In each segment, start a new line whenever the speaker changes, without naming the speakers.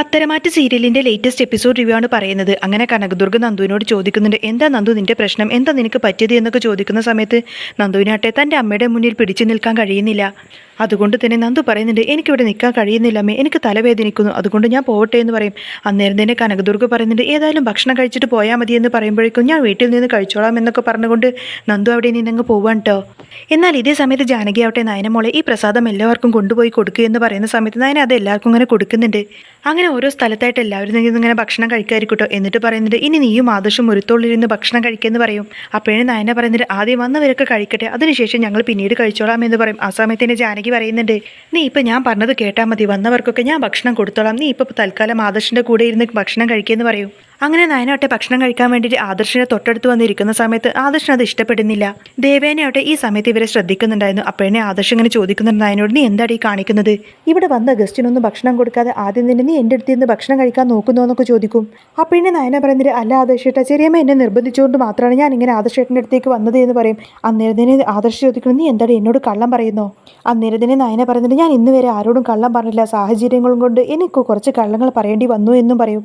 പത്തരമാറ്റ് സീരിയലിന്റെ latest episode review ആണ് പറയുന്നത്. അങ്ങനെ കനകദുർഗ നന്ദുവിനോട് ചോദിക്കുന്നുണ്ട് എന്താ നന്ദു നിന്റെ പ്രശ്നം? എന്താ നിനക്ക് പറ്റിയത്? എന്നൊക്കെ ചോദിക്കുന്ന സമയത്ത് നന്ദുവിനാട്ടെ തന്റെ അമ്മയുടെ മുന്നിൽ പിടിച്ചു നിൽക്കാൻ കഴിയുന്നില്ല. അതുകൊണ്ട് തന്നെ നന്ദു പറയുന്നുണ്ട് എനിക്കിവിടെ നിൽക്കാൻ കഴിയുന്നില്ല അമ്മേ എനിക്ക് തലവേദനിക്കുന്നു അതുകൊണ്ട് ഞാൻ പോവട്ടെ എന്ന് പറയും. അന്നേരം തന്നെ കനകദുർഗ പറയുന്നുണ്ട് ഏതായാലും ഭക്ഷണം കഴിച്ചിട്ട് പോയാൽ മതി എന്ന് പറയുമ്പോഴേക്കും ഞാൻ വീട്ടിൽ നിന്ന് കഴിച്ചോളാം എന്നൊക്കെ പറഞ്ഞുകൊണ്ട് നന്ദു അവിടെ നിന്നങ്ങ് പോവാൻ കേട്ടോ എന്നാൽ ഇതേ സമയത്ത് ജാനകി ആവട്ടെ നയനമോളെ ഈ പ്രസാദം എല്ലാവർക്കും കൊണ്ടുപോയി കൊടുക്കുക എന്ന് പറയുന്ന സമയത്ത് നയന അത് എല്ലാവർക്കും ഇങ്ങനെ കൊടുക്കുന്നുണ്ട്. അങ്ങനെ ഓരോ സ്ഥലത്തായിട്ട് എല്ലാവരും ഇങ്ങനെ ഭക്ഷണം കഴിക്കാതിരിക്കട്ടോ എന്നിട്ട് പറയുന്നുണ്ട് ഇനി നീയും ആദർശം ഒരുത്തോളിരുന്ന് ഭക്ഷണം കഴിക്കുമെന്ന് പറയും. അപ്പോഴേ നയന പറയുന്നുണ്ട് ആദ്യം വന്നവരൊക്കെ കഴിക്കട്ടെ അതിനുശേഷം ഞങ്ങൾ പിന്നീട് കഴിച്ചോളാം എന്ന് പറയും. ആ സമയത്ത് തന്നെ ജാനകി പറയുന്നുണ്ട് നീ ഇപ്പം ഞാൻ പറഞ്ഞത് കേട്ടാൽ മതി. വന്നവർക്കൊക്കെ ഞാൻ ഭക്ഷണം കൊടുത്തോളാം. നീ ഇപ്പം തൽക്കാലം ആദർശിന്റെ കൂടെ ഇരുന്ന് ഭക്ഷണം കഴിക്കുമെന്ന് പറയും. അങ്ങനെ നയനോട്ടെ ഭക്ഷണം കഴിക്കാൻ വേണ്ടിയിട്ട് ആദർശിനെ തൊട്ടടുത്ത് വന്നിരിക്കുന്ന സമയത്ത് ആദർശൻ അത് ഇഷ്ടപ്പെടുന്നില്ല ദേവേനയോട്ടെ ഈ സമയത്ത് ഇവരെ ശ്രദ്ധിക്കുന്നുണ്ടായിരുന്നു. അപ്പോഴേ ആദർശ് ഇങ്ങനെ ചോദിക്കുന്നുണ്ട് നയനോട് നീ എന്താണ് ഈ കാണിക്കുന്നത്? ഇവിടെ വന്ന ഗസ്റ്റിനൊന്നും ഭക്ഷണം കൊടുക്കാതെ ആദ്യം തന്നെ നീ എന്റെ അടുത്ത് നിന്ന് ഭക്ഷണം കഴിക്കാൻ നോക്കുന്നു എന്നൊക്കെ ചോദിക്കും. അപ്പോഴേ നയന പറയുന്നത് അല്ല ആദർശേട്ടാ ചെറിയമ്മ എന്നെ നിർബന്ധിച്ചുകൊണ്ട് മാത്രമാണ് ഞാൻ ഇങ്ങനെ ആദർശേട്ടന്റെ അടുത്തേക്ക് വന്നത് എന്ന് പറയും. അന്നേരം തന്നെ ആദർശ് ചോദിക്കണം നീ എന്താണ് എന്നോട് കള്ളം പറയുന്നോ? അന്നേരം തന്നെ നയന പറയുന്നത് ഞാൻ ഇന്ന് വരെ ആരോടും കള്ളം പറഞ്ഞില്ല സാഹചര്യങ്ങളും കൊണ്ട് എനിക്ക് കുറച്ച് കള്ളങ്ങൾ പറയേണ്ടി വന്നു എന്നും പറയും.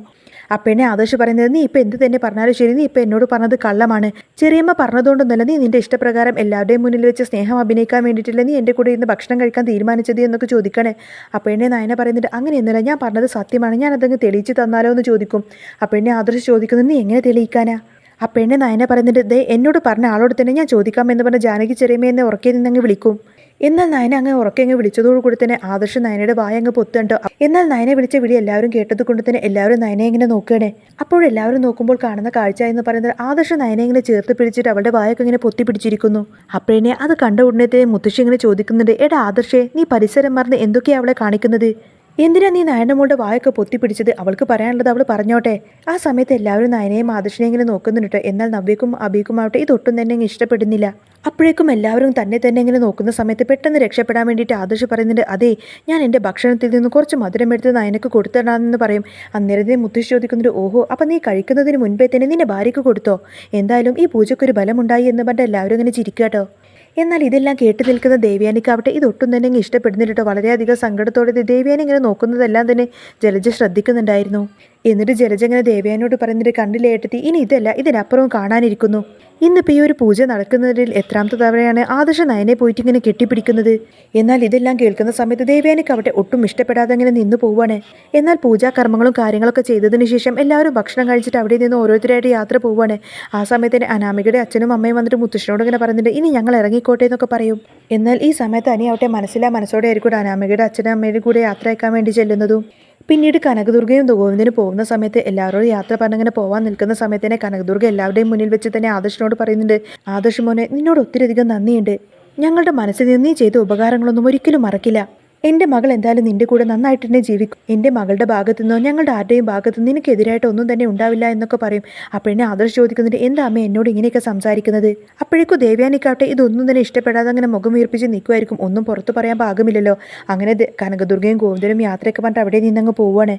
അപ്പേനെ ആദർശ് പറയുന്നത് നീ ഇപ്പം എന്ത് തന്നെ പറഞ്ഞാലും ശരി നീ ഇപ്പം എന്നോട് പറഞ്ഞത് കള്ളമാണ്. ചെറിയമ്മ പറഞ്ഞതുകൊണ്ടൊന്നല്ല നീ നിന്റെ ഇഷ്ടപ്രകാരം എല്ലാവരുടെയും മുന്നിൽ വെച്ച് സ്നേഹം അഭിനയിക്കാൻ വേണ്ടിയിട്ടില്ല നീ എന്റെ കൂടെ ഇരുന്ന് ഭക്ഷണം കഴിക്കാൻ തീരുമാനിച്ചത് എന്നൊക്കെ ചോദിക്കണേ. ആ പെണ്ണെ നായന പറയുന്നുണ്ട് അങ്ങനെയൊന്നുമില്ല ഞാൻ പറഞ്ഞത് സത്യമാണ് ഞാൻ അതങ്ങ് തെളിയിച്ച് തന്നാലോ എന്ന് ചോദിക്കും. അപ്പേനെ ആദർശ് ചോദിക്കുന്നത് നീ എങ്ങനെ തെളിയിക്കാനാ? ആ പെണ്ണ് നയന പറയുന്നുണ്ട് ദേ എന്നോട് പറഞ്ഞ ആളോട് തന്നെ ഞാൻ ചോദിക്കാമെന്ന് പറഞ്ഞ ജാനകി ചെറിയമ്മയെന്നെ ഉറക്കെ നിന്നങ്ങ് വിളിക്കും. എന്നാൽ നയന അങ്ങ് ഉറക്കങ്ങ് വിളിച്ചതോടുകൂടി തന്നെ ആദർശ് നയനയുടെ വായ അങ്ങ് പൊത്തുണ്ടോ. എന്നാൽ നയനെ വിളിച്ച വിളി എല്ലാവരും കേട്ടത് കൊണ്ട് തന്നെ എല്ലാവരും നയനെ ഇങ്ങനെ നോക്കുകയാണ്. അപ്പോഴെല്ലാവരും നോക്കുമ്പോൾ കാണുന്ന കാഴ്ച എന്ന് പറയുന്നത് ആദർശ് നയനെ ഇങ്ങനെ ചേർത്ത് പിടിച്ചിട്ട് അവളുടെ വായൊക്കെ ഇങ്ങനെ പൊത്തി പിടിച്ചിരിക്കുന്നു. അപ്പോഴേ അത് കണ്ട ഉടനെ മുത്തശ്ശി ഇങ്ങനെ ചോദിക്കുന്നുണ്ട് എടാ ആദർശേ നീ പരിസരം മറന്ന് എന്തൊക്കെയാ അവളെ കാണിക്കുന്നത്? എന്തിനാ നീ നയനമ്മളുടെ വായൊക്കെ പൊത്തിപ്പിടിച്ചത്? അവൾക്ക് പറയാനുള്ളത് അവൾ പറഞ്ഞോട്ടെ. ആ സമയത്ത് എല്ലാവരും നയനയും ആദർശനെയും ഇങ്ങനെ നോക്കുന്നുണ്ട്. എന്നാൽ നവ്യക്കും അബിക്കും ആവട്ടെ ഇതൊട്ടും തന്നെ ഇഷ്ടപ്പെടുന്നില്ല. അപ്പോഴേക്കും എല്ലാവരും തന്നെ തന്നെ ഇങ്ങനെ നോക്കുന്ന സമയത്ത് പെട്ടെന്ന് രക്ഷപ്പെടാൻ വേണ്ടിയിട്ട് ആദർശ് പറയുന്നുണ്ട് അതെ ഞാൻ എന്റെ ഭക്ഷണത്തിൽ നിന്ന് കുറച്ച് മധുരം എടുത്ത് നയനക്ക് കൊടുത്തിടാമെന്ന് പറയും. അന്നേരത്തെ മുത്തശ്ശി ചോദിക്കുന്നുണ്ട് ഓഹോ അപ്പം നീ കഴിക്കുന്നതിന് മുൻപേ തന്നെ നിന്റെ ഭാര്യയ്ക്ക് കൊടുത്തോ? എന്തായാലും ഈ പൂജയ്ക്കൊരു ബലമുണ്ടായി എന്ന് പറഞ്ഞ് എല്ലാവരും ഇങ്ങനെ ചിരിക്കാട്ടോ. കേട്ടോ എന്നാൽ ഇതെല്ലാം കേട്ട് നിൽക്കുന്ന ദേവ്യാനിക്കാവട്ടെ ഇതൊട്ടും തന്നെ ഇഷ്ടപ്പെടുന്നില്ല കേട്ടോ. വളരെയധികം സങ്കടത്തോടെ ദേവ്യാനി ഇങ്ങനെ നോക്കുന്നതെല്ലാം തന്നെ ജലജ ശ്രദ്ധിക്കുന്നുണ്ടായിരുന്നു. എന്നിട്ട് ജലജ ഇങ്ങനെ ദേവ്യാനോട് പറയുന്നിട്ട് കണ്ടില്ലേ ഏട്ടത്തി? ഇനി ഇതല്ല ഇതിനപ്പുറവും കാണാനിരിക്കുന്നു. ഇന്നിപ്പോൾ ഈ ഒരു പൂജ നടക്കുന്നതിൽ എത്രാമത്തെ തവണയാണ് ആദർശ നയനെ പോയിട്ട് ഇങ്ങനെ കെട്ടിപ്പിടിക്കുന്നത്? എന്നാൽ ഇതെല്ലാം കേൾക്കുന്ന സമയത്ത് ദേവ്യാനിക്ക് അവിടെ ഒട്ടും ഇഷ്ടപ്പെടാതെ ഇങ്ങനെ നിന്നു പോവാണ്. എന്നാൽ പൂജാകർമ്മങ്ങളും കാര്യങ്ങളൊക്കെ ചെയ്തതിന് ശേഷം എല്ലാവരും ഭക്ഷണം കഴിച്ചിട്ട് അവിടെ നിന്ന് ഓരോരുത്തരായിട്ട് യാത്ര പോവാണ്. ആ സമയത്ത് തന്നെ അനാമികയുടെ അച്ഛനും അമ്മയും വന്നിട്ട് മുത്തശ്ശനോട് ഇങ്ങനെ പറയുന്നുണ്ട് ഇനി ഞങ്ങൾ ഇറങ്ങിക്കോട്ടെ എന്നൊക്കെ പറയും. എന്നാൽ ഈ സമയത്ത് അനി അവിടെ മനസ്സിലാ മനസ്സോടെ ആയിരിക്കും അനാമികയുടെ അച്ഛനും അമ്മയുടെ കൂടെ യാത്ര അയക്കാൻ വേണ്ടി ചെല്ലുന്നതും. പിന്നീട് കനകദുർഗയും ഗോവിന്ദനും പോകുന്ന സമയത്ത് എല്ലാവരോടും യാത്ര പറഞ്ഞങ്ങനെ പോകാൻ നിൽക്കുന്ന സമയത്ത് തന്നെ കനകദുർഗ എല്ലാവരുടെയും മുന്നിൽ വെച്ച് തന്നെ ആദർശിനോട് പറയുന്നുണ്ട് ആദർശ് മോനെ നിന്നോട് ഒത്തിരി അധികം നന്ദിയുണ്ട്. ഞങ്ങളുടെ മനസ്സിൽ നിന്ന് നീ ചെയ്ത ഉപകാരങ്ങളൊന്നും ഒരിക്കലും മറക്കില്ല. എന്റെ മകൾ എന്തായാലും നിന്റെ കൂടെ നന്നായിട്ട് തന്നെ ജീവിക്കും. എന്റെ മകളുടെ ഭാഗത്തു നിന്നോ ഞങ്ങളുടെ ആരുടെയും ഭാഗത്തു നിന്ന് നിനക്കെതിരായിട്ട് ഒന്നും തന്നെ ഉണ്ടാവില്ല എന്നൊക്കെ പറയും. അപ്പോഴെന്നെ ആദർശ് ചോദിക്കുന്നുണ്ട് എന്താ അമ്മ എന്നോട് ഇങ്ങനെയൊക്കെ സംസാരിക്കുന്നത്? അപ്പോഴേക്കും ദേവ്യാനിക്കാട്ടെ ഇതൊന്നും തന്നെ ഇഷ്ടപ്പെടാതെ അങ്ങനെ മുഖം വീർപ്പിച്ച് നിൽക്കുമായിരിക്കും ഒന്നും പുറത്തു പറയാൻ പാകമില്ലല്ലോ. അങ്ങനെ കനകദുർഗയും ഗോവിന്ദനും യാത്രയൊക്കെ പറഞ്ഞിട്ട് അവിടെ നിന്നങ്ങ് പോവുകയാണ്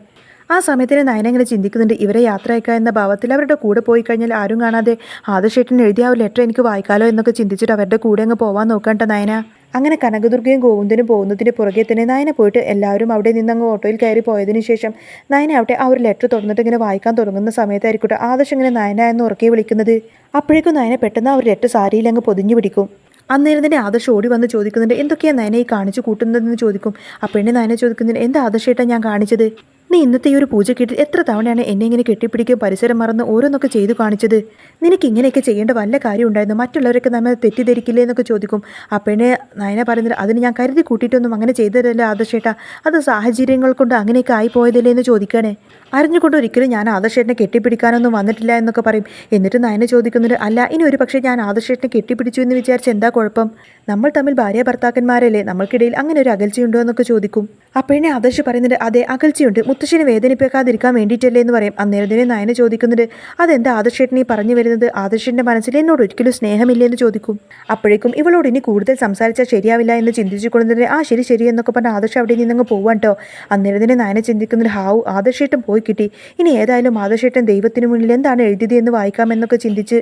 ആ സമയത്തിന് നയന ഇങ്ങനെ ചിന്തിക്കുന്നുണ്ട് ഇവരെ യാത്ര അയക്കുക എന്ന ഭാവത്തിൽ അവരുടെ കൂടെ പോയി കഴിഞ്ഞാൽ ആരും കാണാതെ ആദർശേട്ടൻ എഴുതിയ ആ ലെറ്റർ എനിക്ക് വായിക്കാലോ എന്നൊക്കെ ചിന്തിച്ചിട്ട് അവരുടെ കൂടെ അങ്ങ് പോവാൻ നോക്കണ്ട നയന. അങ്ങനെ കനകദുർഗയും ഗോവിന്ദനും പോകുന്നതിന് പുറകെ തന്നെ നയന പോയിട്ട് എല്ലാവരും അവിടെ നിന്ന് അങ്ങ് ഓട്ടോയിൽ കയറി പോയതിനു ശേഷം നയന അവിടെ ആ ഒരു ലെറ്റർ തുറന്നിട്ട് ഇങ്ങനെ വായിക്കാൻ തുടങ്ങുന്ന സമയത്തായിരിക്കട്ടെ ആദർശം ഇങ്ങനെ നയന എന്ന് ഉറക്കെ വിളിക്കുന്നത്. അപ്പോഴേക്കും നയന പെട്ടെന്ന് ആ ഒരു ലെറ്റർ സാരിയിൽ അങ്ങ് പൊതിഞ്ഞു പിടിക്കും. അന്നേരം തന്നെ ആദർശ് ഓടി വന്ന് ചോദിക്കുന്നുണ്ട് എന്തൊക്കെയാണ് നയനെ ഈ കാണിച്ചു കൂട്ടുന്നതെന്ന് ചോദിക്കും? അപ്പോഴേ നയന ചോദിക്കുന്നുണ്ട് എന്താ ആദർശേട്ടാ ഞാൻ കാണിച്ചത്? നീ ഇന്നത്തെ ഈ ഒരു പൂജ കേട്ടിട്ട് എത്ര തവണയാണ് എന്നെ ഇങ്ങനെ കെട്ടിപ്പിടിക്കുകയും പരിസരം മറന്ന് ഓരോന്നൊക്കെ ചെയ്തു കാണിച്ചത്? നിനക്ക് ഇങ്ങനെയൊക്കെ ചെയ്യേണ്ട വല്ല കാര്യം ഉണ്ടായിരുന്നു? മറ്റുള്ളവരൊക്കെ നമ്മൾ തെറ്റിദ്ധരിക്കില്ലേ എന്നൊക്കെ ചോദിക്കും. അപ്പോഴേ നയന പറയുന്നത് അതിന് ഞാൻ കരുതി കൂട്ടിയിട്ടൊന്നും അങ്ങനെ ചെയ്തതല്ല ആദർശേട്ടാ. അത് സാഹചര്യങ്ങൾ കൊണ്ട് അങ്ങനെയൊക്കെ ആയി പോയതല്ലേ എന്ന് ചോദിക്കണേ അറിഞ്ഞുകൊണ്ട് ഒരിക്കലും ഞാൻ ആദർശേട്ടനെ കെട്ടിപ്പിടിക്കാനൊന്നും വന്നിട്ടില്ല എന്നൊക്കെ പറയും. എന്നിട്ട് നയന ചോദിക്കുന്നത് അല്ല ഇനി ഒരു പക്ഷേ ഞാൻ ആദർശേട്ടനെ കെട്ടിപ്പിടിച്ചു എന്ന് വിചാരിച്ച് എന്താ കുഴപ്പം? നമ്മൾ തമ്മിൽ ഭാര്യ ഭർത്താക്കന്മാരല്ലേ? നമ്മൾക്കിടയിൽ അങ്ങനെ ഒരു അകൽച്ചയുണ്ടോ? എന്നൊക്കെ ചോദിക്കും. അപ്പോഴേ ആദർശ് പറയുന്നത് അതെ അകൽച്ചയുണ്ട്. മുത്തശ്ശിനെ വേദനിപ്പിക്കാതിരിക്കാൻ വേണ്ടിയിട്ടല്ലേ എന്ന് പറയും. അന്നേരത്തിനെ നയന ചോദിക്കുന്നത് അതെന്താ ആദർശേട്ടനീ പറഞ്ഞു വരുന്നത്? ആദർശിന്റെ മനസ്സിൽ എന്നോട് ഒരിക്കലും സ്നേഹമില്ലെന്ന് ചോദിക്കും. അപ്പോഴേക്കും ഇവളോട് ഇനി കൂടുതൽ സംസാരിച്ചാൽ ശരിയാവില്ല എന്ന് ചിന്തിച്ചുകൊള്ളുന്നത് ആ ശരി ശരി എന്നൊക്കെ പറഞ്ഞ ആദർശ് അവിടെ നിന്നങ്ങ് പോവാൻ കേട്ടോ അന്നേരത്തിനെ നയന ചിന്തിക്കുന്നത് ഹാവു ആദർശേട്ടൻ പോയി കിട്ടി. ഇനി ഏതായാലും ആദർശേട്ടൻ ദൈവത്തിന് മുന്നിൽ എന്താണ് എഴുതിയത് എന്ന് വായിക്കാമെന്നൊക്കെ ചിന്തിച്ച്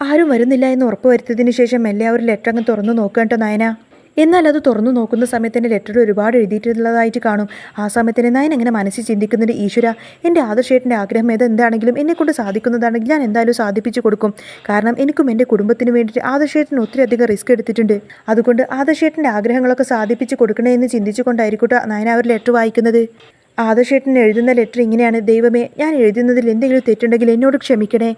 ആരും വരുന്നില്ല എന്ന് ഉറപ്പ് വരുത്തിയതിനു ശേഷം എല്ലാവരും ലെറ്റർ അങ്ങ് തുറന്നു നോക്കുക കേട്ടോ നയന. എന്നാൽ അത് തുറന്നു നോക്കുന്ന സമയത്തിന്റെ ലെറ്റർ ഒരുപാട് എഴുതിയിട്ടുള്ളതായിട്ട് കാണും. ആ സമയത്തിന് നയൻ എങ്ങനെ മനസ്സിൽ ചിന്തിക്കുന്നുണ്ട്? ഈശ്വര എന്റെ ആദർശേട്ടന്റെ ആഗ്രഹം ഏത്? എന്താണെങ്കിലും എന്നെക്കൊണ്ട് സാധിക്കുന്നതാണെങ്കിൽ ഞാൻ എന്തായാലും സാധിപ്പിച്ചു കൊടുക്കും. കാരണം എനിക്കും എന്റെ കുടുംബത്തിന് വേണ്ടിയിട്ട് ആദർശേട്ടൻ ഒത്തിരി അധികം റിസ്ക് എടുത്തിട്ടുണ്ട്. അതുകൊണ്ട് ആദർശേട്ടന്റെ ആഗ്രഹങ്ങളൊക്കെ സാധിപ്പിച്ച് കൊടുക്കണേ എന്ന് ചിന്തിച്ചുകൊണ്ടായിരിക്കട്ടെ ഞാൻ അവർ ലെറ്റർ വായിക്കുന്നത്. ആദർശേട്ടൻ എഴുതുന്ന ലെറ്റർ ഇങ്ങനെയാണ്. ദൈവമേ ഞാൻ എഴുതുന്നതിൽ എന്തെങ്കിലും തെറ്റുണ്ടെങ്കിൽ എന്നോട് ക്ഷമിക്കണേ.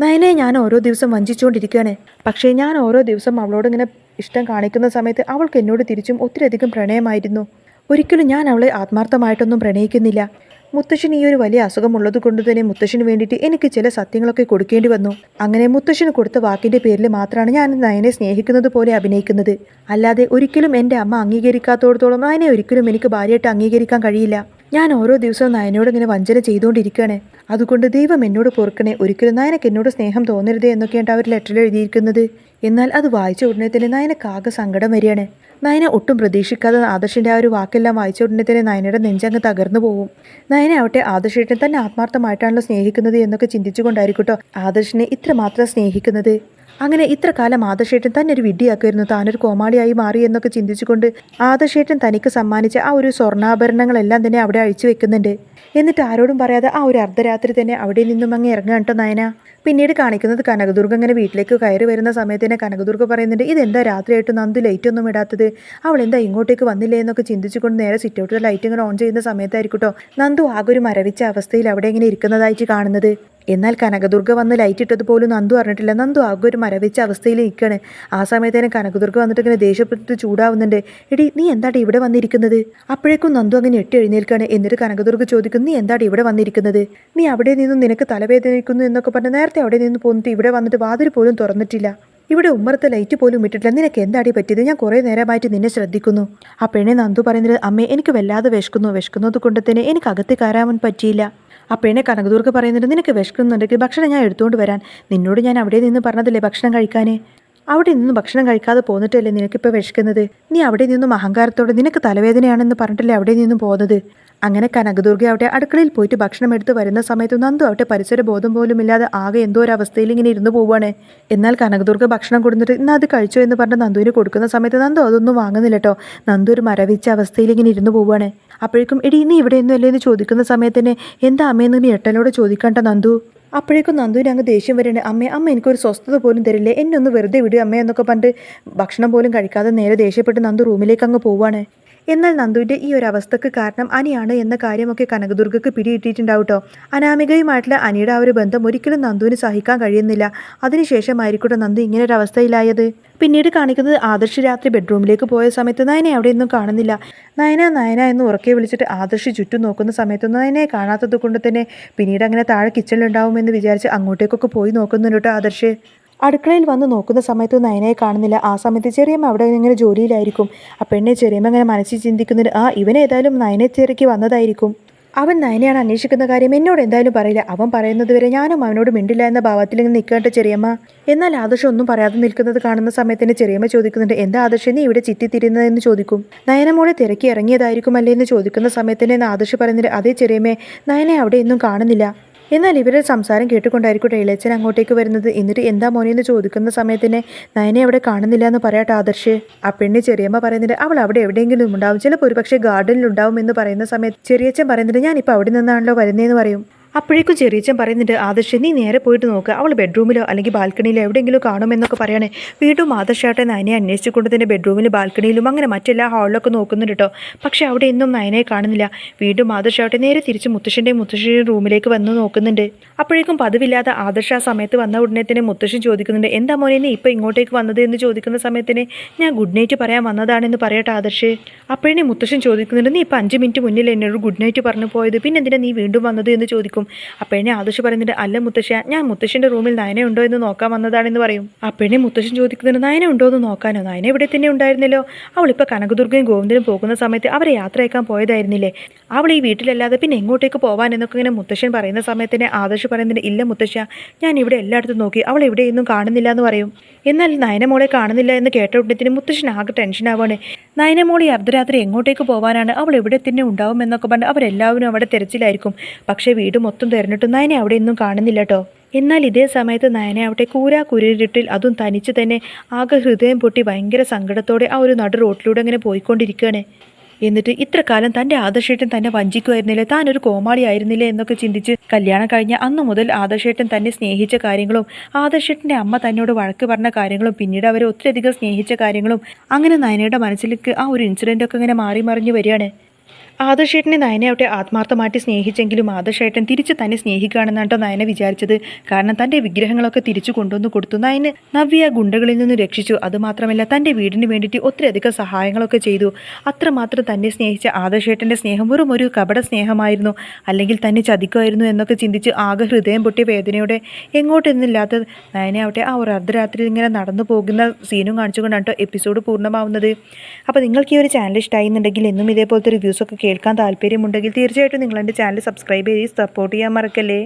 നയനെ ഞാൻ ഓരോ ദിവസം വഞ്ചിച്ചുകൊണ്ടിരിക്കുകയാണ്. പക്ഷേ ഞാൻ ഓരോ ദിവസം അവളോട് ഇങ്ങനെ ഇഷ്ടം കാണിക്കുന്ന സമയത്ത് അവൾക്ക് എന്നോട് തിരിച്ചും ഒത്തിരിയധികം പ്രണയമായിരുന്നു. ഒരിക്കലും ഞാൻ അവളെ ആത്മാർത്ഥമായിട്ടൊന്നും പ്രണയിക്കുന്നില്ല. മുത്തശ്ശൻ ഈ ഒരു വലിയ അസുഖമുള്ളത് കൊണ്ട് തന്നെ മുത്തശ്ശന് വേണ്ടിയിട്ട് എനിക്ക് ചില സത്യങ്ങളൊക്കെ കൊടുക്കേണ്ടി വന്നു. അങ്ങനെ മുത്തശ്ശന് കൊടുത്ത വാക്കിന്റെ പേരിൽ മാത്രമാണ് ഞാൻ നയനെ സ്നേഹിക്കുന്നത് പോലെ അഭിനയിക്കുന്നത്. അല്ലാതെ ഒരിക്കലും എന്റെ അമ്മ അംഗീകരിക്കാത്തോടത്തോളം നയനെ ഒരിക്കലും എനിക്ക് ഭാര്യയായിട്ട് അംഗീകരിക്കാൻ കഴിയില്ല. ഞാൻ ഓരോ ദിവസവും നയനോട് ഇങ്ങനെ വഞ്ചന ചെയ്തുകൊണ്ടിരിക്കുകയാണ്. അതുകൊണ്ട് ദൈവം എന്നോട് പൊറുക്കണേ. ഒരിക്കലും നയനക്ക് എന്നോട് സ്നേഹം തോന്നരുത് എന്നൊക്കെയാണ് അവർ ലെറ്ററിൽ എഴുതിയിരിക്കുന്നത്. എന്നാൽ അത് വായിച്ച ഉടനെ തന്നെ നയനക്ക് ആകെ സങ്കടം വരികയാണ്. നയന ഒട്ടും പ്രതീക്ഷിക്കാതെ ആദർശിന്റെ ആ ഒരു വാക്കെല്ലാം വായിച്ച ഉടനെ തന്നെ നയനയുടെ നെഞ്ചങ്ങ് തകർന്നു പോകും. നയന ആവട്ടെ ആദർശേട്ടൻ തന്നെ ആത്മാർത്ഥമായിട്ടാണല്ലോ സ്നേഹിക്കുന്നത് എന്നൊക്കെ ചിന്തിച്ചുകൊണ്ടായിരിക്കട്ടോ ആദർശിനെ ഇത്രമാത്രം സ്നേഹിക്കുന്നത്. അങ്ങനെ ഇത്ര കാലം ആദർശേട്ടൻ തന്നെ ഒരു വിഡ്ഢിയാക്കുമായിരുന്നു. താനൊരു കോമാളിയായി മാറി എന്നൊക്കെ ചിന്തിച്ചുകൊണ്ട് ആദർശേട്ടൻ തനിക്ക് സമ്മാനിച്ച ആ ഒരു സ്വർണാഭരണങ്ങളെല്ലാം തന്നെ അവിടെ അഴിച്ചു വെക്കുന്നുണ്ട്. എന്നിട്ട് ആരോടും പറയാതെ ആ ഒരു അർദ്ധരാത്രി തന്നെ അവിടെ നിന്നും അങ്ങ് ഇറങ്ങാൻ കേട്ടോ നയന. പിന്നീട് കാണിക്കുന്നത് കനകദുർഗ ഇങ്ങനെ വീട്ടിലേക്ക് കയറി വരുന്ന സമയത്ത് തന്നെ കനകദുർഗ പറയുന്നുണ്ട് ഇതെന്താ രാത്രിയായിട്ട് നന്ദു ലൈറ്റ് ഒന്നും ഇടാത്തത്? അവൾ എന്താ ഇങ്ങോട്ടേക്ക് വന്നില്ലേ? എന്നൊക്കെ ചിന്തിച്ചുകൊണ്ട് നേരെ സിറ്റൗട്ടിലെ ലൈറ്റ് ഇങ്ങനെ ഓൺ ചെയ്യുന്ന സമയത്തായിരിക്കട്ടോ കേട്ടോ നന്ദു ആകെ ഒരു മരവിച്ച അവസ്ഥയിൽ അവിടെ ഇങ്ങനെ ഇരിക്കുന്നതായിട്ട് കാണുന്നത്. എന്നാൽ കനകദുർഗ വന്ന് ലൈറ്റ് ഇട്ടത് പോലും നന്ദു അറിഞ്ഞിട്ടില്ല. നന്ദു ആകെ ഒരു മരവിച്ച അവസ്ഥയിൽ നിൽക്കുകയാണ് ആ സമയത്തേനും കനകദുർഗ വന്നിട്ട് ഇങ്ങനെ ദേഷ്യപ്പെട്ടിട്ട് ചൂടാവുന്നുണ്ട്. എടി നീ എന്താടി ഇവിടെ വന്നിരിക്കുന്നത്? അപ്പോഴേക്കും നന്ദു അങ്ങനെ എട്ടി എഴുന്നേൽക്കുകയാണ് എന്നിട്ട് കനകദുർഗ ചോദിക്കും നീ എന്താടി ഇവിടെ വന്നിരിക്കുന്നത്? നീ അവിടെ നിന്നും നിനക്ക് തലവേദനിക്കുന്നു എന്നൊക്കെ പറഞ്ഞ് നേരത്തെ അവിടെ നിന്ന് പോന്നിട്ട് ഇവിടെ വന്നിട്ട് വാതിൽ പോലും തുറന്നിട്ടില്ല. ഇവിടെ ഉമ്മറത്തെ ലൈറ്റ് പോലും ഇട്ടിട്ടില്ല. നിനക്ക് എന്താടി പറ്റിയത്? ഞാൻ കുറേ നേരമായിട്ട് നിന്നെ ശ്രദ്ധിക്കുന്നു. ആ പെണ്ണെ നന്ദു പറയുന്നത് അമ്മേ എനിക്ക് വല്ലാതെ വിശക്കുന്നു. വിശക്കുന്നത് കൊണ്ട് തന്നെ എനിക്ക് അകത്ത് കയറാൻ പറ്റിയില്ല. ആ പെണ്ണെ കനകദൂർക്ക് പറയുന്നുണ്ട് നിനക്ക് വിശക്കുന്നുണ്ടെങ്കിൽ ഭക്ഷണം ഞാൻ എടുത്തുകൊണ്ട് വരാൻ. നിന്നോട് ഞാൻ അവിടെ നിന്ന് പറഞ്ഞതല്ലേ ഭക്ഷണം കഴിക്കാനേ? അവിടെ നിന്ന് ഭക്ഷണം കഴിക്കാതെ പോന്നിട്ടല്ലേ നിനക്കിപ്പോൾ വിശക്കുന്നത്? നീ അവിടെ നിന്നും അഹങ്കാരത്തോടെ നിനക്ക് തലവേദനയാണെന്ന് പറഞ്ഞിട്ടല്ലേ അവിടെ നിന്നും പോകുന്നത് അങ്ങനെ കനകദുർഗ അവിടെ അടുക്കളയിൽ പോയിട്ട് ഭക്ഷണം എടുത്ത് വരുന്ന സമയത്ത് നന്ദു അവിടെ പരിസര ബോധം പോലും ഇല്ലാതെ ആകെ എന്തോ ഒരു അവസ്ഥയിൽ ഇങ്ങനെ ഇരുന്ന് പോവുകയാണ്. എന്നാൽ കനകദുർഗ ഭക്ഷണം കൊടുത്തിട്ട് ഇന്ന് അത് കഴിച്ചോ എന്ന് പറഞ്ഞ് നന്ദുവിന് കൊടുക്കുന്ന സമയത്ത് നന്ദു അതൊന്നും വാങ്ങുന്നില്ല കേട്ടോ. നന്ദു ഒരു മരവിച്ച അവസ്ഥയിൽ ഇങ്ങനെ ഇരുന്ന് പോവുകയാണ്. അപ്പോഴേക്കും എടി നീ ഇവിടെയൊന്നും അല്ലേ എന്ന് ചോദിക്കുന്ന സമയത്ത് തന്നെ എന്താ അമ്മയെന്ന് നീ എട്ടനോട് ചോദിക്കണ്ട നന്ദു? അപ്പോഴേക്കും നന്ദുവിന് അങ്ങ് ദേഷ്യം വരണേ അമ്മേ അമ്മ എനിക്കൊരു സ്വസ്ഥത പോലും തരില്ലേ. എന്നെ ഒന്ന് വെറുതെ വിടുക അമ്മേ എന്നൊക്കെ പറഞ്ഞിട്ട് ഭക്ഷണം പോലും കഴിക്കാതെ നേരെ ദേഷ്യപ്പെട്ട് നന്ദു റൂമിലേക്ക് അങ്ങ് പോവാണ്. എന്നാൽ നന്ദുവിന്റെ ഈ ഒരു അവസ്ഥക്ക് കാരണം അനിയാണ് എന്ന കാര്യമൊക്കെ കനകദുർഗക്ക് പിടിയിട്ടിട്ടുണ്ടാവും അനാമികയുമായിട്ടുള്ള അനിയുടെ ആ ഒരു ബന്ധം ഒരിക്കലും നന്ദുവിന് സഹിക്കാൻ കഴിയുന്നില്ല. അതിനുശേഷമായിരിക്കട്ടെ നന്ദു ഇങ്ങനെ ഒരു അവസ്ഥയിലായത്? പിന്നീട് കാണിക്കുന്നത് ആദർശ് രാത്രി ബെഡ്റൂമിലേക്ക് പോയ സമയത്ത് നയനെ അവിടെയൊന്നും കാണുന്നില്ല. നയന നയന എന്ന് ഉറക്കെ വിളിച്ചിട്ട് ആദർശ് ചുറ്റും നോക്കുന്ന സമയത്ത് നയനെ കാണാത്തത് കൊണ്ട് തന്നെ പിന്നീട് അങ്ങനെ താഴെ കിച്ചണിലുണ്ടാവുമെന്ന് വിചാരിച്ച് അങ്ങോട്ടേക്കൊക്കെ പോയി നോക്കുന്നുണ്ട് കേട്ടോ ആദർശ്. അടുക്കളയിൽ വന്ന് നോക്കുന്ന സമയത്ത് നയനയെ കാണുന്നില്ല. ആ സമയത്ത് ചെറിയമ്മ അവിടെ ഇങ്ങനെ ജോലിയിലായിരിക്കും. ആ പെണ്ണെ ചെറിയമ്മ ഇങ്ങനെ മനസ്സിൽ ചിന്തിക്കുന്നുണ്ട്. ആ ഇവൻ ഏതായാലും നയനെ തിരക്കി വന്നതായിരിക്കും. അവൻ നയനെയാണ് അന്വേഷിക്കുന്ന കാര്യം എന്നോട് എന്തായാലും പറയില്ല. അവൻ പറയുന്നത് വരെ ഞാനും അവനോട് മിണ്ടില്ല എന്ന ഭാവത്തിൽ ഇങ്ങനെ നിൽക്കേണ്ട ചെറിയമ്മ. എന്നാൽ ആദർശം ഒന്നും പറയാതെ നിൽക്കുന്നത് കാണുന്ന സമയത്തിന് ചെറിയമ്മ ചോദിക്കുന്നുണ്ട് എന്താ ആദർശം നീ ഇവിടെ ചിറ്റിത്തിരുന്നതെന്ന് ചോദിക്കും. നയനമോളെ തിരക്കി ഇറങ്ങിയതായിരിക്കും അല്ലേ എന്ന് ചോദിക്കുന്ന സമയത്തിന് ആദർശ് പറയുന്നുണ്ട് അതേ ചെറിയമ്മേ നയനെ അവിടെ ഒന്നും കാണുന്നില്ല. എന്നാൽ ഇവരുടെ സംസാരം കേട്ടുകൊണ്ടായിരിക്കും ഇളയച്ചൻ അങ്ങോട്ടേക്ക് വരുന്നത്. എന്നിട്ട് എന്താ മോനെ എന്ന് ചോദിക്കുന്ന സമയത്തിനെ നയനെ അവിടെ കാണുന്നില്ല എന്ന് പറയാട്ടെ ആദർശ്. ആ പെണ്ണ് ചെറിയമ്മ പറയുന്നുണ്ട് അവൾ അവിടെ എവിടെയെങ്കിലും ഉണ്ടാവും. ചിലപ്പോൾ ഒരുപക്ഷെ ഗാർഡനിൽ ഉണ്ടാവും എന്ന് പറയുന്ന സമയത്ത് ചെറിയച്ചൻ പറയുന്നുണ്ട് ഞാനിപ്പോൾ അവിടെ നിന്നാണല്ലോ വരുന്നതെന്ന് പറയും. അപ്പോഴേക്കും ചെറിയച്ചൻ പറയുന്നുണ്ട് ആദർശ് നീ നേരെ പോയിട്ട് നോക്ക്. അവൾ ബെഡ്റൂമിലോ അല്ലെങ്കിൽ ബാൽക്കണിയിലോ എവിടെയെങ്കിലും കാണുമെന്നൊക്കെ പറയണേ. വീണ്ടും ആദർശായിട്ട് നയനെ അന്വേഷിച്ചുകൊണ്ട് തന്നെ ബെഡ്റൂമിലും ബാൽക്കണിയിലും അങ്ങനെ മറ്റെല്ലാ ഹാളിലൊക്കെ നോക്കുന്നുണ്ട് കേട്ടോ പക്ഷേ അവിടെ ഒന്നും നയനെ കാണുന്നില്ല. വീണ്ടും ആദർശായിട്ട് നേരെ തിരിച്ച് മുത്തശ്ശന്റെയും മുത്തശ്ശിയുടെയും റൂമിലേക്ക് വന്ന് നോക്കുന്നുണ്ട്. അപ്പോഴേക്കും പതിവില്ലാതെ ആദർശ ആ സമയത്ത് വന്ന ഉടനെ തന്നെ മുത്തശ്ശൻ ചോദിക്കുന്നുണ്ട് എന്താ മോനെ നീ ഇപ്പോൾ ഇങ്ങോട്ടേക്ക് വന്നത്? എന്ന് ചോദിക്കുന്ന സമയത്തിന് ഞാൻ ഗുഡ് നൈറ്റ് പറയാൻ വന്നതാണെന്ന് പറയട്ടെ ആദർശ്. അപ്പോഴേ മുത്തശ്ശൻ ചോദിക്കുന്നുണ്ട് നീ ഇപ്പം അഞ്ച് മിനിറ്റ് മുന്നിൽ എന്നോട് ഗുഡ് നൈറ്റ് പറഞ്ഞു പോയത്? പിന്നെ എന്തിനാ നീ വീണ്ടും വന്നത്? എന്ന് ചോദിക്കും. അപ്പോഴേ ആദർശ് പറയുന്നുണ്ട് അല്ല മുത്തശ്ശ ഞാൻ മുത്തശ്ശന്റെ റൂമിൽ നയന ഉണ്ടോ എന്ന് നോക്കാൻ വന്നതാണെന്ന് പറയും. അപ്പോഴേ മുത്തശ്ശൻ ചോദിക്കുന്നുണ്ട് നയന ഉണ്ടോ എന്ന് നോക്കാനോ? നയന ഇവിടെ തന്നെ ഉണ്ടായിരുന്നല്ലോ. അവളിപ്പോൾ കനകദുർഗയും ഗോവിന്ദനും പോകുന്ന സമയത്ത് അവരെ യാത്രയേക്കാൻ പോയതായിരുന്നില്ലേ? അവൾ ഈ വീട്ടിലല്ലാതെ പിന്നെ എങ്ങോട്ടേക്ക് പോകാൻ എന്നൊക്കെ ഇങ്ങനെ മുത്തശ്ശൻ പറയുന്ന സമയത്തിന് ആദർശ് പറയുന്നുണ്ട് ഇല്ല മുത്തശ്ശ ഞാൻ ഇവിടെ എല്ലായിടത്തും നോക്കി അവൾ ഇവിടെയൊന്നും കാണുന്നില്ല എന്ന് പറയും. എന്നാൽ നയനമോളെ കാണുന്നില്ല എന്ന് കേട്ട ഉടനത്തിന് മുത്തശ്ശൻ ആകെ ടെൻഷനാവാണ് നയനമോൾ മോളി അർദ്ധരാത്രി എങ്ങോട്ടേക്ക് പോകാനാണ് അവൾ എവിടെ തന്നെ ഉണ്ടാവും എന്നൊക്കെ പറഞ്ഞ് അവരെല്ലാവരും അവിടെ തിരച്ചിലായിരിക്കും. പക്ഷേ വീട് മൊത്തം തിരഞ്ഞിട്ടും നയനെ അവിടെ ഒന്നും കാണുന്നില്ല കേട്ടോ എന്നാൽ ഇതേ സമയത്ത് നയനാവട്ടെ കൂരാ കുരുരിട്ടിൽ അതും തനിച്ച് തന്നെ ആകെ ഹൃദയം പൊട്ടി ഭയങ്കര സങ്കടത്തോടെ ആ ഒരു നടു റോട്ടിലൂടെ അങ്ങനെ പോയിക്കൊണ്ടിരിക്കുകയാണ്. എന്നിട്ട് ഇത്ര കാലം തന്റെ ആദർശേട്ടൻ തന്നെ വഞ്ചിക്കുമായിരുന്നില്ലേ? താൻ ഒരു കോമാളിയായിരുന്നില്ലേ എന്നൊക്കെ ചിന്തിച്ച് കല്യാണം കഴിഞ്ഞ അന്ന് മുതൽ ആദർശേട്ടൻ തന്നെ സ്നേഹിച്ച കാര്യങ്ങളും ആദർശേട്ടന്റെ അമ്മ തന്നോട് വഴക്ക് പറഞ്ഞ കാര്യങ്ങളും പിന്നീട് അവരെ ഒത്തിരിയധികം സ്നേഹിച്ച കാര്യങ്ങളും അങ്ങനെ നയനയുടെ മനസ്സിലേക്ക് ആ ഒരു ഇൻസിഡന്റ് ഒക്കെ ഇങ്ങനെ മാറി മറിഞ്ഞു വരികയാണ്. ആദർശേട്ടനെ നയനയാവട്ടെ ആത്മാർത്ഥമായിട്ട് സ്നേഹിച്ചെങ്കിലും ആദർശേട്ടൻ തിരിച്ച് തന്നെ സ്നേഹിക്കുകയാണെന്നാണ് കേട്ടോ നയന വിചാരിച്ചത്. കാരണം തന്റെ വിഗ്രഹങ്ങളൊക്കെ തിരിച്ചു കൊണ്ടുവന്ന് കൊടുത്തു. നയന് നവ്യ ഗുണ്ടകളിൽ നിന്ന് രക്ഷിച്ചു. അതുമാത്രമല്ല തന്റെ വീടിന് വേണ്ടിയിട്ട് ഒത്തിരിയധികം സഹായങ്ങളൊക്കെ ചെയ്തു. അത്രമാത്രം തന്നെ സ്നേഹിച്ച ആദർശേട്ടന്റെ സ്നേഹം വെറും ഒരു കപട സ്നേഹമായിരുന്നു. അല്ലെങ്കിൽ തന്നെ ചതിക്കുമായിരുന്നു എന്നൊക്കെ ചിന്തിച്ച് ആകെ ഹൃദയം പൊട്ടിയ വേദനയോടെ എങ്ങോട്ടെന്നില്ലാത്ത നയനയാവട്ടെ ആ ഒരു അർദ്ധരാത്രി ഇങ്ങനെ നടന്നു പോകുന്ന സീനും കാണിച്ചുകൊണ്ടാണ് കേട്ടോ എപ്പിസോഡ് പൂർണമാവുന്നത്. അപ്പോൾ നിങ്ങൾക്ക് ഈ ഒരു ചാനൽ ഇഷ്ടമായിരുന്നുണ്ടെങ്കിൽ എന്നും ഇതേപോലത്തെ റിവ്യൂസൊക്കെ കേൾക്കാൻ താല്പര്യമുണ്ടെങ്കിൽ തീർച്ചയായിട്ടും നിങ്ങൾ എന്റെ ചാനൽ സബ്സ്ക്രൈബ് ചെയ്ത് സപ്പോർട്ട് ചെയ്യാൻ മറക്കല്ലേ?